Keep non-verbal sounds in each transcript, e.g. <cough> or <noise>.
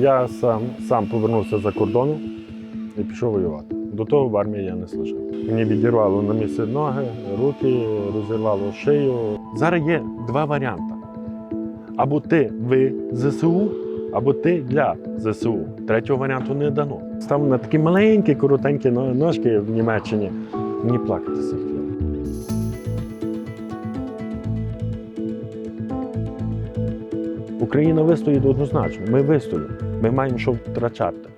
Я сам, сам повернувся за кордону і пішов воювати. До того в армії я не служив. Мені відірвало на місце ноги, руки, розірвало шию. Зараз є два варіанти. Або ти в ЗСУ, або ти для ЗСУ. Третього варіанту не дано. Став на такі маленькі, коротенькі ножки в Німеччині. Мені плакатися. Україна вистоїть однозначно. Ми вистоїмо. Ми маємо що втрачати.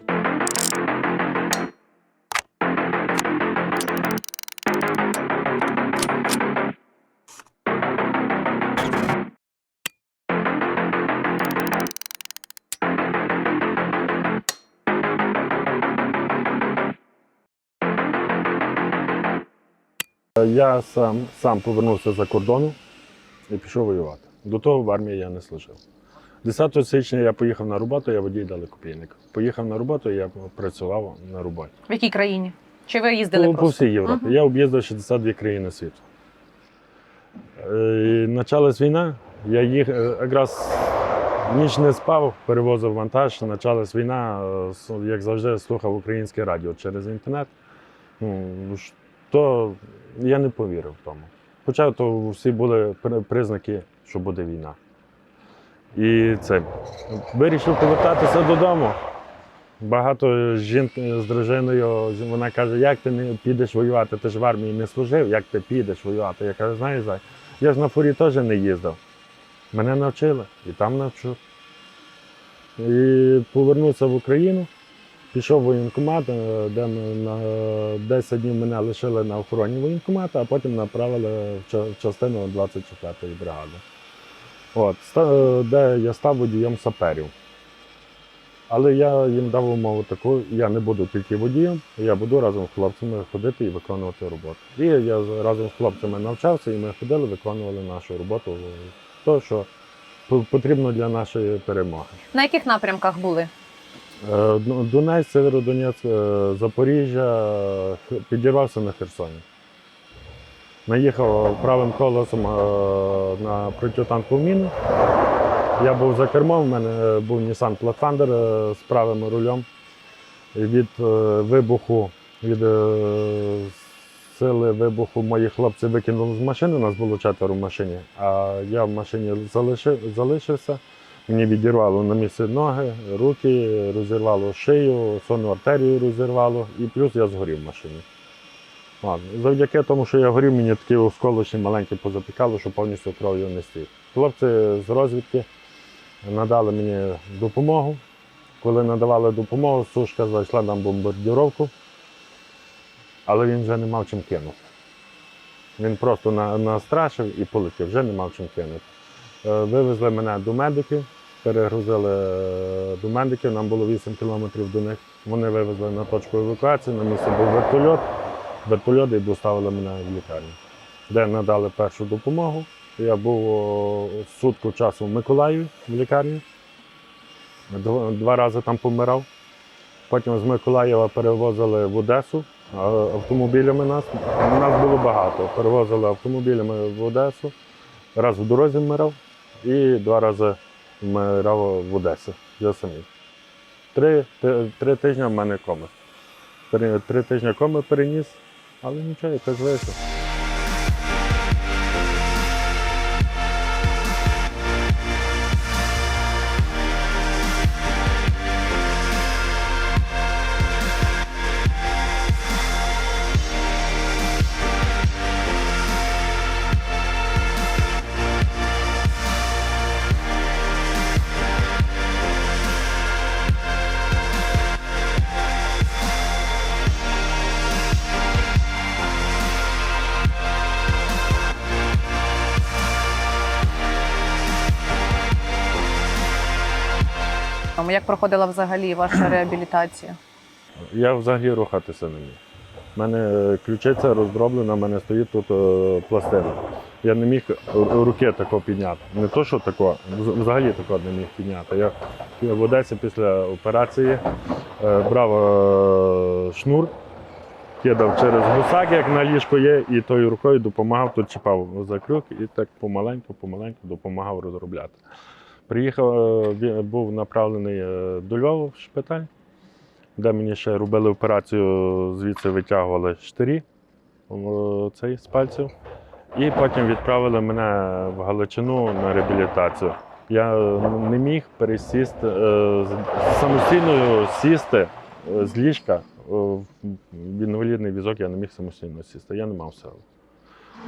Я сам, сам повернувся за кордону і пішов воювати. До того в армії я не служив. 10 січня я поїхав на роботу, я водій далекопійник. Поїхав на роботу, я працював на роботі. В якій країні? Чи ви їздили По, по всій Європі. Мгм. Я об'їздив 62 країни світу. Е, і Почалась війна, я їх е, якраз ніч не спав, перевозив вантаж. Почалась війна, е, як завжди, слухав українське радіо через інтернет. Ну, то я не повірив в тому. Хоча то всі були признаки, що буде війна. І це вирішив повертатися додому. Багато жінки з дружиною, вона каже, як ти не підеш воювати, ти ж в армії не служив, як ти підеш воювати? Я кажу, знаєш, я ж на фурі теж не їздив. Мене навчили і там навчу. І повернувся в Україну, пішов в воєнкомат, е, де на 10 днів мене лишили на охороні воєнкомата, а потім направили в частину 24-ї бригади. От, де я став водієм саперів. Але я їм дав умову таку, я не буду тільки водієм, я буду разом з хлопцями ходити і виконувати роботу. І я разом з хлопцями навчався, і ми ходили, виконували нашу роботу, то, що потрібно для нашої перемоги. На яких напрямках були? Е, Донець, Северодонецьк, е, Запоріжжя, підірвався на Херсоні. Наїхав правим колесом е, на протитанкову міну. Я був за кермом, в мене був Nissan Pathfinder е, з правим рулем. Від е, вибуху, від е, сили вибуху мої хлопці викинули з машини, нас було четверо в машині, а я в машині залишив, залишився. Мені відірвало на місце ноги, руки, розірвало шию, сонну артерію розірвало, і плюс я згорів в машині. Завдяки тому, що я горів, мені такі осколочі маленькі позапікало, що повністю кров'ю не стів. Хлопці з розвідки надали мені допомогу. Коли надавали допомогу, сушка зайшла на бомбардіровку, але він вже не мав чим кинути. Він просто настрашив і полетів, вже не мав чим кинути. Е, Вивезли мене до медиків, перегрузили е, до медиків, нам було 8 кілометрів до них. Вони вивезли на точку евакуації, на місці був вертольот. Вертольот і доставили мене в лікарню, де надали першу допомогу. Я був сутку часу в Миколаєві в лікарні. Два рази там помирав. Потім з Миколаєва перевозили в Одесу автомобілями нас. Нас було багато. Перевозили автомобілями в Одесу. Раз в дорозі вмирав і два рази вмирав в Одесі. Я самі. Три, три тижні в мене коми. Три, три тижні коми переніс, але нічого, якось вийшов. Як проходила взагалі ваша реабілітація? Я взагалі рухатися не міг. У мене ключиця роздроблена, в мене стоїть тут е, пластина. Я не міг руки тако підняти. Не то, що тако, взагалі тако не міг підняти. Я, в Одесі після операції е, брав е, шнур, кидав через гусак, як на ліжко є, і тою рукою допомагав, тут чіпав за крюк і так помаленьку, помаленьку допомагав розробляти. Приїхав, е, ві- був направлений е, до Львова в шпиталь, де мені ще робили операцію, звідси витягували штирі цей, з пальців. І потім відправили мене в Галичину на реабілітацію. Я е, не міг пересісти самостійно сісти з ліжка в інвалідний візок, я не міг самостійно сісти, я не мав сили.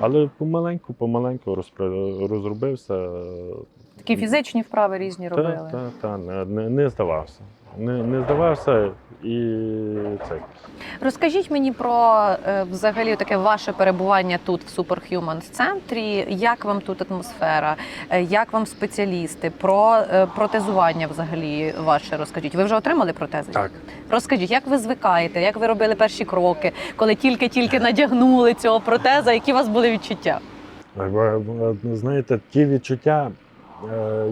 Але помаленьку, помаленьку розпро- розробився. Такі фізичні вправи різні робили. Так, так, так, не, не, не здавався. Не, не здавався і цей. Розкажіть мені про е, взагалі таке ваше перебування тут в Superhumans центрі. Як вам тут атмосфера? Е, Як вам спеціалісти? Про е, протезування взагалі ваше розкажіть. Ви вже отримали протези? Так. Розкажіть, як ви звикаєте, як ви робили перші кроки, коли тільки-тільки надягнули цього протеза, які у вас були відчуття? Знаєте, ті відчуття,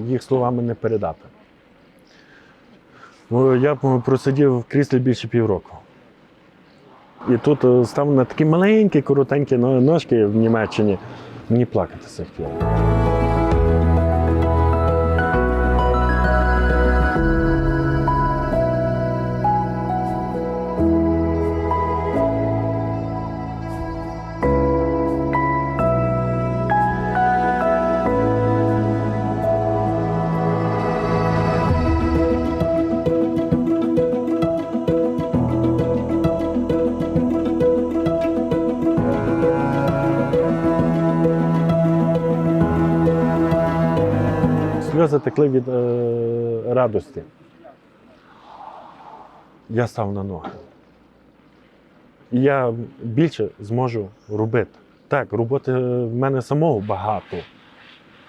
їх словами не передати. Ну, Я б просидів в кріслі більше півроку. І тут е, став на такі маленькі, коротенькі ножки в Німеччині. Мені плакати хотіло. Сльози текли від е, радості. Я став на ноги. І я більше зможу робити. Так, роботи в мене самого багато.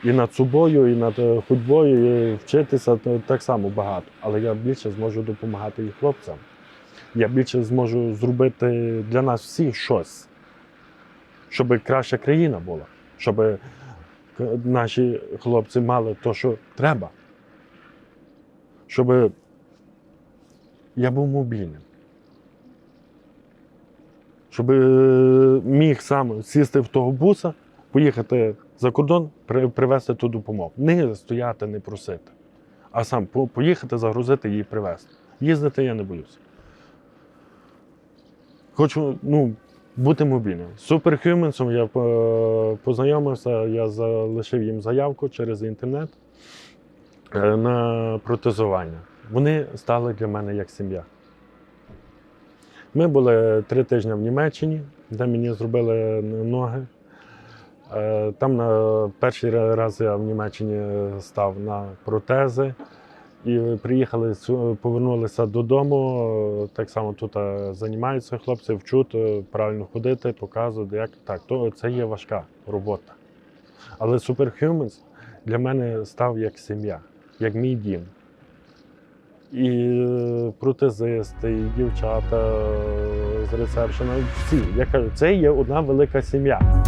І над собою, і над е, ходьбою, і вчитися так само багато. Але я більше зможу допомагати і хлопцям. Я більше зможу зробити для нас всіх щось, щоб краща країна була, щоб наші хлопці мали те, що треба. Щоб я був мобільним. Щоб е, міг сам сісти в того буса, поїхати за кордон, при- привезти ту допомогу. Не стояти, не просити, а сам поїхати, загрузити її привезти. Їздити я не боюся. Хочу ну, бути мобільним. З Superhumans я е, познайомився, я залишив їм заявку через інтернет е, на протезування. Вони стали для мене як сім'я. Ми були три тижні в Німеччині, де мені зробили ноги. Е, Там на перший раз я в Німеччині став на протези. І приїхали, повернулися додому. е, Так само тут е, займаються хлопці, вчуть е, правильно ходити, показують, як так. То це є важка робота. Але Superhumans для мене став як сім'я, як мій дім. І е, протезисти, і дівчата е, з ресепшена, всі. Я кажу, це є одна велика сім'я.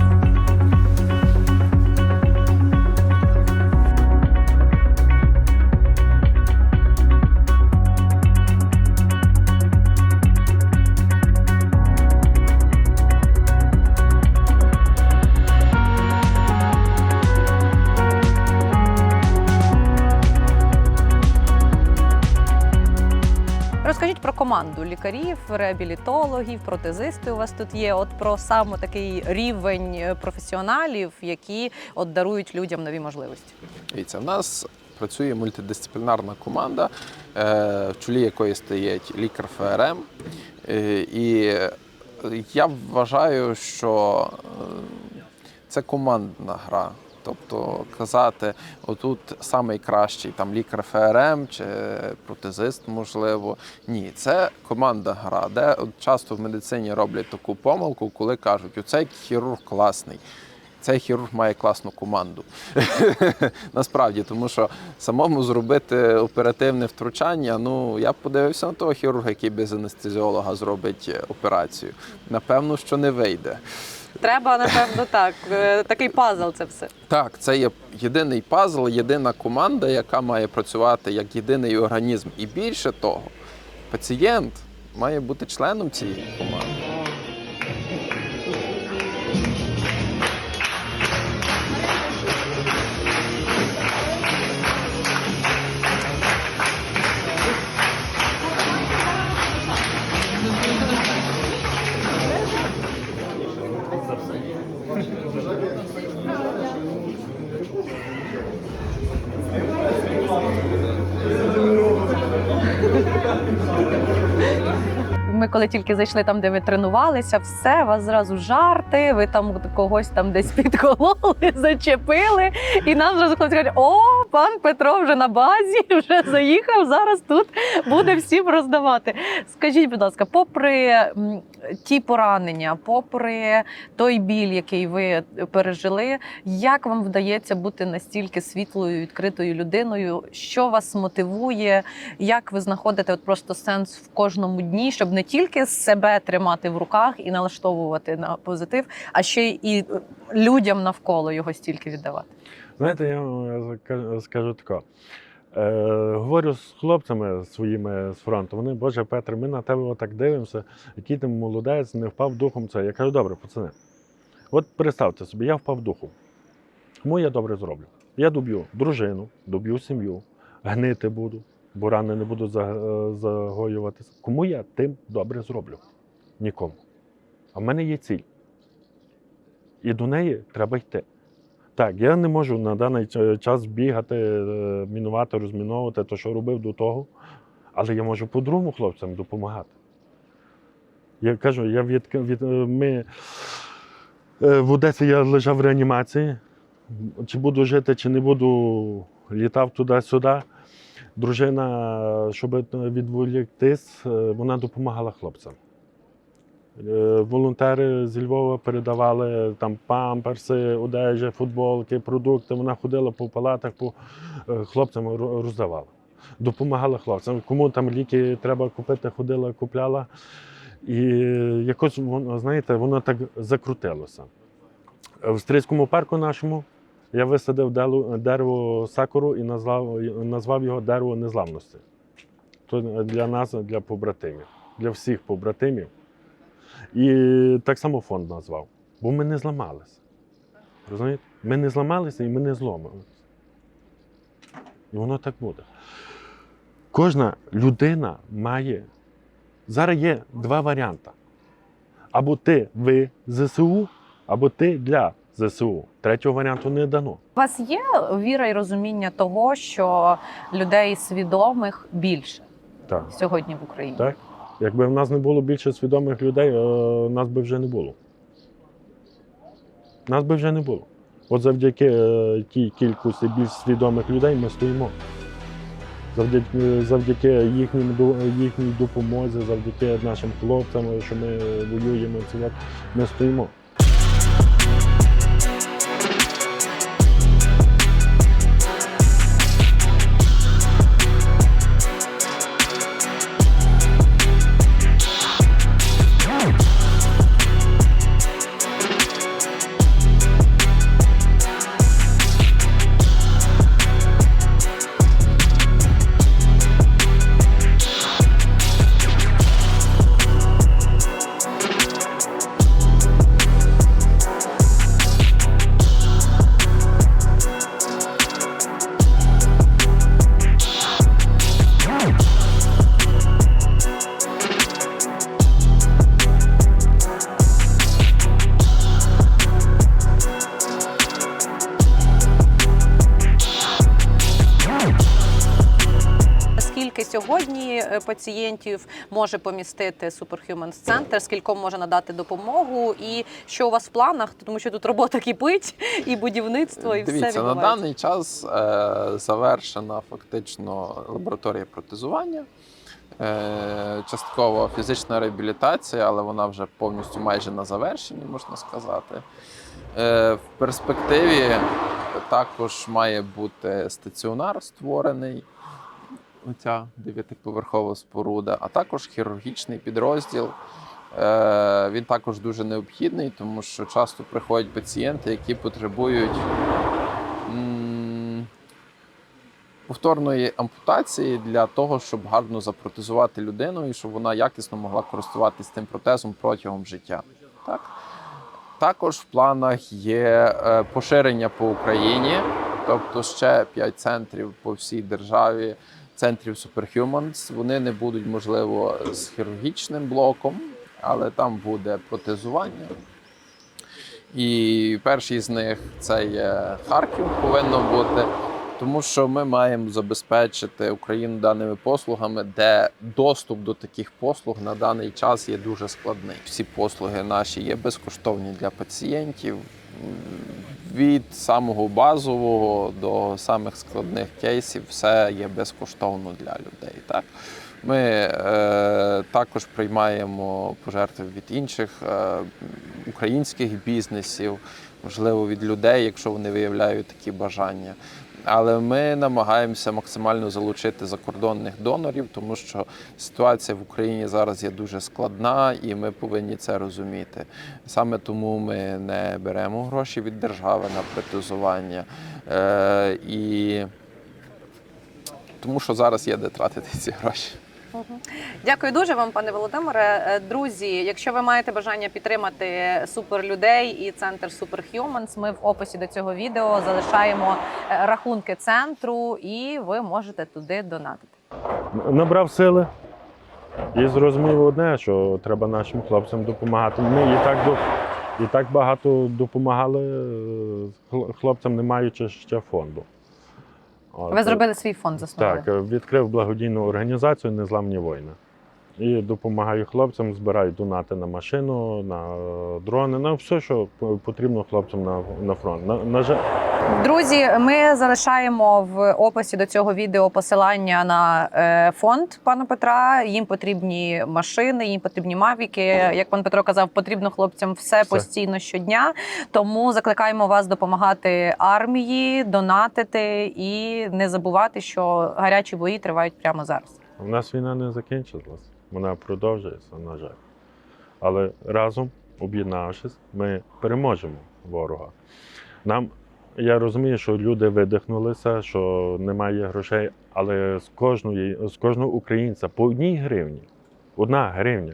Команду лікарів, реабілітологів, протезисти у вас тут є. От про саме такий рівень е, професіоналів, які от дарують людям нові можливості. Дивіться, в нас працює мультидисциплінарна команда, е, в чолі якої стоїть лікар ФРМ. Е, І я вважаю, що це командна гра. Тобто казати, отут найкращий там лікар ФРМ чи протезист, можливо. Ні, це команда гра, де часто в медицині роблять таку помилку, коли кажуть, оцей хірург класний. Цей хірург має класну команду. <laughs> Насправді, тому що самому зробити оперативне втручання, ну я б подивився на того хірурга, який без анестезіолога зробить операцію. Напевно, що не вийде. Треба, напевно, так. е, Такий пазл це все. Так, це є єдиний пазл, єдина команда, яка має працювати як єдиний організм. І більше того, пацієнт має бути членом цієї команди. Коли тільки зайшли там, де ви тренувалися, все, вас зразу жарти, ви там когось там десь <laughs> підкололи, зачепили. І нам зразу хлопці кажуть, о, пан Петро вже на базі, <laughs> вже заїхав, зараз тут буде всім роздавати. Скажіть, будь ласка, попри ті поранення, попри той біль, який ви пережили, як вам вдається бути настільки світлою, відкритою людиною? Що вас мотивує? Як ви знаходите от просто сенс в кожному дні, щоб не тільки себе тримати в руках і налаштовувати на позитив, а ще і е, людям навколо його стільки віддавати? Знаєте, я скажу тако. Е, говорю з хлопцями своїми з фронту. Вони, Боже, Петре, ми на тебе отак дивимося, який ти молодець, не впав духом. Це. Я кажу, добре, пацани. От представте собі, я впав духом. Кому я добре зроблю? Я доб'ю дружину, доб'ю сім'ю, гнити буду, бо рани не буду е, загоюватися. Кому я тим добре зроблю? Нікому. А в мене є ціль. І до неї треба йти. Так, я не можу на даний час бігати, е, мінувати, розміновувати те, що робив до того, але я можу по-другому хлопцям допомагати. Я кажу, я від, від е, ми е, в Одесі я лежав в реанімації. Чи буду жити, чи не буду, літав туди-сюди. Дружина, щоб відволіктись, вона допомагала хлопцям. Е, Волонтери зі Львова передавали там памперси, одежі, футболки, продукти. Вона ходила по палатах, по е, хлопцям роздавала. Допомагала хлопцям. Кому там ліки треба купити, ходила, купляла. І якось воно, знаєте, воно так закрутилося. В Стрийському парку нашому я висадив дерево сакуру і назвав, назвав його дерево незламності. То для нас, для побратимів, для всіх побратимів. І так само фонд назвав. Бо ми не зламалися. Розумієте? Ми не зламалися і ми не зломилися. І воно так буде. Кожна людина має. Зараз є два варіанти. Або ти в ЗСУ, або ти для ЗСУ. Третього варіанту не дано. У вас є віра і розуміння того, що людей свідомих більше Так. сьогодні в Україні? Так? Якби в нас не було більше свідомих людей, е, нас би вже не було. Нас би вже не було. От завдяки е, тій кількості більш свідомих людей ми стоїмо. Завдяки, завдяки їхнім, їхній допомозі, завдяки нашим хлопцям, що ми воюємо, ми стоїмо. Пацієнтів може помістити Superhumans Center, скільком може надати допомогу, і що у вас в планах? Тому що тут робота кипить, і будівництво, і Дивіться, все на даний час е, завершена фактично лабораторія протезування. Е, частково фізична реабілітація, але вона вже повністю майже на завершенні, можна сказати. Е, в перспективі також має бути стаціонар створений. Оця дев'ятиповерхова споруда, а також хірургічний підрозділ. Е, Він також дуже необхідний, тому що часто приходять пацієнти, які потребують повторної ампутації для того, щоб гарно запротезувати людину і щоб вона якісно могла користуватися тим протезом протягом життя. Так? Також в планах є е, поширення по Україні, тобто ще 5 центрів по всій державі, центрів Superhumans. Вони не будуть, можливо, з хірургічним блоком, але там буде протезування. І перший з них це є Харків, повинно бути. Тому що ми маємо забезпечити Україну даними послугами, де доступ до таких послуг на даний час є дуже складний. Всі послуги наші є безкоштовні для пацієнтів. Від самого базового до самих складних кейсів все є безкоштовно для людей. Так? Ми е, також приймаємо пожертви від інших е, українських бізнесів, можливо, від людей, якщо вони виявляють такі бажання. Але ми намагаємося максимально залучити закордонних донорів, тому що ситуація в Україні зараз є дуже складна, і ми повинні це розуміти. Саме тому ми не беремо гроші від держави на протезування. Е, і тому що зараз є де тратити ці гроші. Дякую дуже вам, пане Володимире. Е, Друзі, якщо ви маєте бажання підтримати суперлюдей і центр Superhumans, ми в описі до цього відео залишаємо е, рахунки центру, і ви можете туди донатити. Набрав сили і зрозумів одне, що треба нашим хлопцям допомагати. Ми і так, і так багато допомагали е, хлопцям, не маючи ще фонду. Ви зробили свій фонд заснували. Так, е, відкрив благодійну організацію Незламні воїни. І допомагаю хлопцям, збираю донати на машину, на е, дрони, на все, що потрібно хлопцям на, на фронт. На, на жаль, Друзі, ми залишаємо в описі до цього відео посилання на е, фонд пана Петра. Їм потрібні машини, їм потрібні мавіки. Як пан Петро казав, потрібно хлопцям все, Все. постійно щодня. Тому закликаємо вас допомагати армії, донатити і не забувати, що гарячі бої тривають прямо зараз. у нас війна не закінчилась, вона продовжується, на жаль. Але разом, об'єднавшись, ми переможемо ворога. Нам, я розумію, що люди видихнулися, що немає грошей, але з кожної, з кожного українця по одній гривні, одна гривня.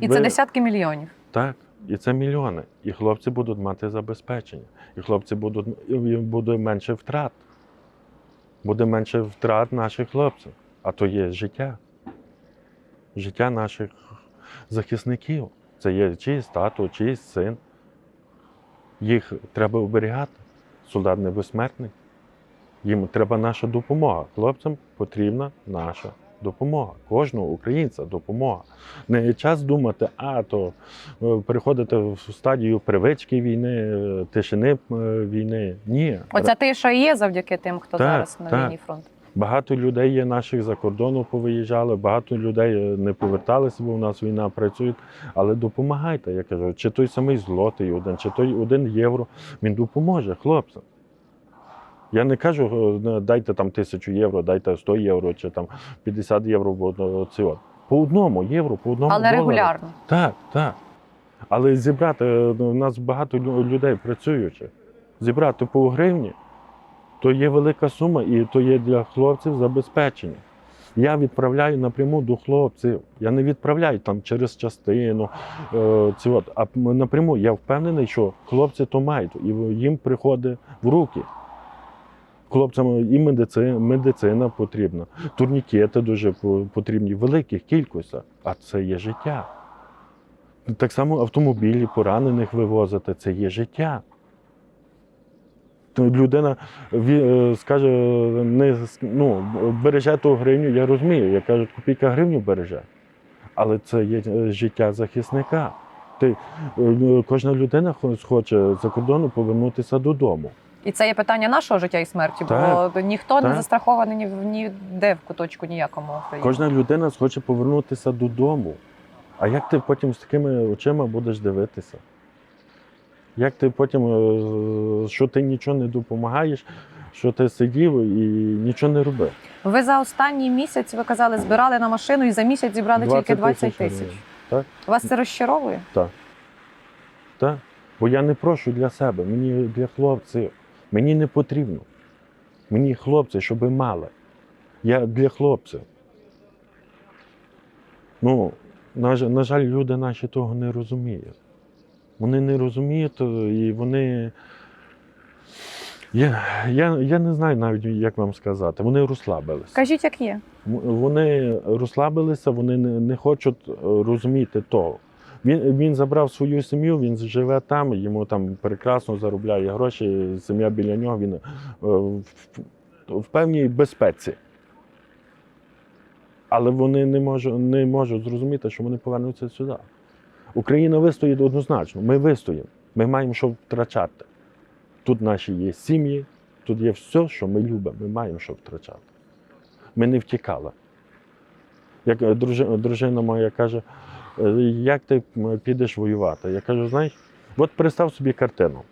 І Ви- це десятки мільйонів. Так, і це мільйони. І хлопці будуть мати забезпечення. І хлопці будуть і буде менше втрат. Буде менше втрат наших хлопців. А то є життя. Життя наших захисників. Це є чиїсь тато, чиїсь син. Їх треба оберігати. Солдат не безсмертний. Їм треба наша допомога. Хлопцям потрібна наша допомога. Кожного українця допомога. Не час думати, а то е, переходити в стадію привички війни, е, тишини е, війни. Ні. Оця тиша є завдяки тим, хто Так, зараз на так. лінії фронту. Багато людей є наших за кордону повиїжджали, багато людей е, не поверталися, бо у нас війна працює. Але допомагайте, я кажу, чи той самий злотий один, чи той один євро, він допоможе хлопцям. Я не кажу, е, дайте там тисячу євро, дайте 100 євро чи там 50 євро, бо це от. По одному євро, по одному Але долару. регулярно. Так, так. Але зібрати, е, у нас багато людей працюючих. Зібрати по гривні, то є велика сума і то є для хлопців забезпечення. Я відправляю напряму до хлопців. Я не відправляю там через частину. Е, ці от, а напряму я впевнений, що хлопці то мають, і їм приходить в руки. Хлопцям і медицина, медицина потрібна, турнікети дуже потрібні великих кількостях, а це є життя. Так само автомобілі поранених вивозити це є життя. То Людина е, скаже, не, ну, береже ту гривню, я розумію, як кажуть, копійка гривню береже. Але це є е, життя захисника. Ти, е, кожна людина хо- хоче за кордону повернутися додому. І це є питання нашого життя і смерті, Так, бо ніхто не застрахований ні ніде в куточку ніякому Кожна людина хоче повернутися додому. А як ти потім з такими очима будеш дивитися? Як ти потім, е, що ти нічого не допомагаєш, що ти сидів і нічого не робив? Ви за останній місяць ви казали, збирали на машину і за місяць зібрали тільки 20 тисяч. Так, Вас це розчаровує? так. Бо я не прошу для себе, мені для хлопців. Мені не потрібно. Мені хлопці, щоб мали. Я для хлопців. Ну, на жаль, люди наші того не розуміють. Вони не розуміють е, і вони. Я, я, я не знаю навіть, як вам сказати. Вони розслабилися. Кажіть, як є. Вони розслабилися, вони не, не хочуть е, розуміти того. Він, він забрав свою сім'ю, він живе там, йому там прекрасно заробляє гроші, сім'я біля нього, він е, в, в певній безпеці. Але вони не можуть, не можуть зрозуміти, що вони повернуться сюди. Україна вистоїть однозначно. Ми вистоїмо. Ми маємо що втрачати. Тут наші є сім'ї, тут є все, що ми любимо. Ми маємо що втрачати. Ми не втікали. Як е, дружина, моя каже, «Е, як ти підеш воювати? Я кажу, знаєш, от представ собі картину.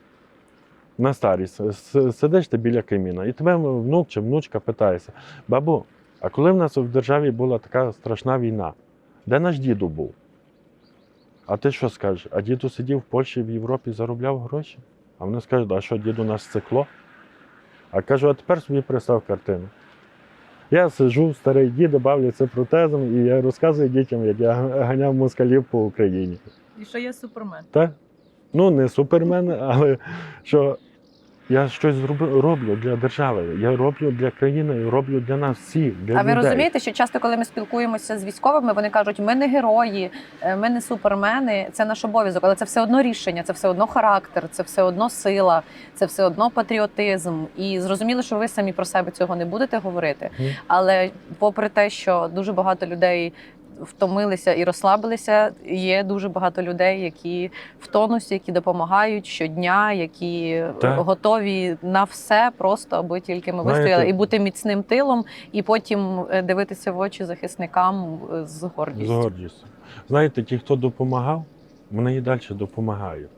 На старість сидиш ти біля каміна, і тебе внук чи внучка питається: бабу, а коли в нас в державі була така страшна війна, де наш діду був? А ти що скажеш? А діду сидів в Польщі, в Європі, заробляв гроші? А вони скажуть, а що, діду наш цикло? А кажу, а тепер собі пристав картину. Я сиджу, старий дід, бавляться протезом, і я розказую дітям, як я ганяв москалів по Україні. І що є супермен? Так? Ну, не супермен, але що я щось зроблю, роблю для держави, я роблю для країни, роблю для нас всіх. Для А ви людей. розумієте, що часто, коли ми спілкуємося з військовими, вони кажуть, ми не герої, е, ми не супермени, це наш обов'язок, але це все одно рішення, це все одно характер, це все одно сила, це все одно патріотизм. І зрозуміло, що ви самі про себе цього не будете говорити. Але попри те, що дуже багато людей. Втомилися і розслабилися. Є дуже багато людей, які в тонусі, які допомагають щодня, які Так. готові на все, просто аби тільки ми Знаєте- вистояли і бути міцним тилом, і потім е, дивитися в очі захисникам е, з З гордістю. гордістю. Знаєте, ті, хто допомагав, вони і далі допомагають.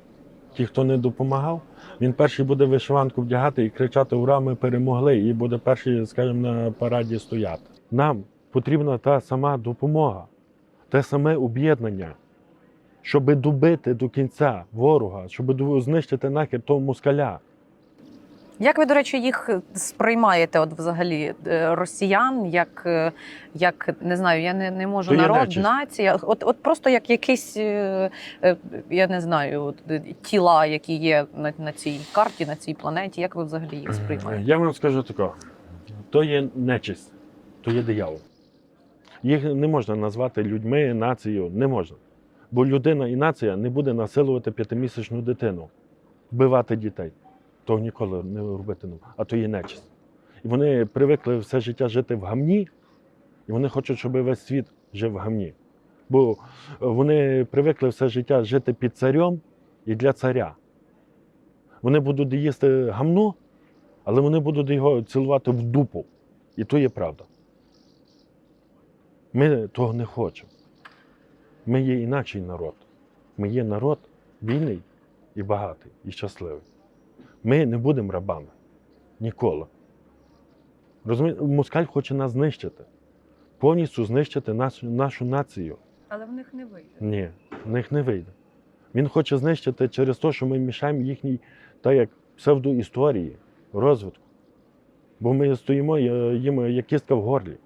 Ті, хто не допомагав, він перший буде вишиванку вдягати і кричати Ура, ми перемогли! І буде перший, скажімо, на параді стояти. Нам потрібна та сама допомога, те саме об'єднання, щоб добити до кінця ворога, щоб знищити нахер того москаля. Як ви, до речі, їх сприймаєте, от взагалі е, росіян, як, е, як не знаю, я не, не можу То народ, нація, от, от просто як якісь, е, я не знаю, от, тіла, які є на, на цій карті, на цій планеті. Як ви взагалі їх сприймаєте? Я вам скажу таке: то є нечисть, то є диявол. Їх не можна назвати людьми, нацією, не можна. Бо людина і нація не буде насилувати п'ятимісячну дитину, вбивати дітей. Того ніколи не робити а то є нечисть. І вони привикли все життя жити в гамні, і вони хочуть, щоб весь світ жив в гамні. Бо вони привикли все життя жити під царем і для царя. Вони будуть їсти гамно, але вони будуть його цілувати в дупу. І то є правда. Ми того не хочемо. Ми є інакший народ. Ми є народ вільний і багатий, і щасливий. Ми не будемо рабами. Ніколи. Розумієте, москаль хоче нас знищити, повністю знищити нашу, нашу націю. Але в них не вийде. Ні, в них не вийде. Він хоче знищити через те, що ми мішаємо їхній, так як псевдоісторії, розвитку. Бо ми стоїмо їм як кістка в горлі.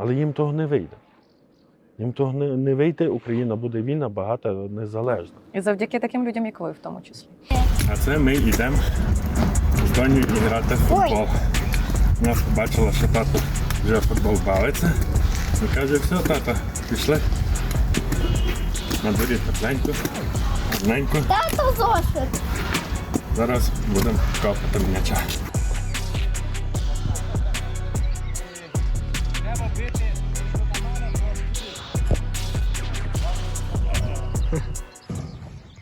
Але їм того не вийде. Їм того не, не вийде, Україна буде вільна, багата, незалежна. І завдяки таким людям, як ви, в тому числі. А це ми йдемо з Доню грати в футбол. Вона побачила, що тато вже футбол бавиться. І каже, все, тата, пішли. На дворі тепленько, гарненько. Тато зошит. Зараз будемо копати м'яча.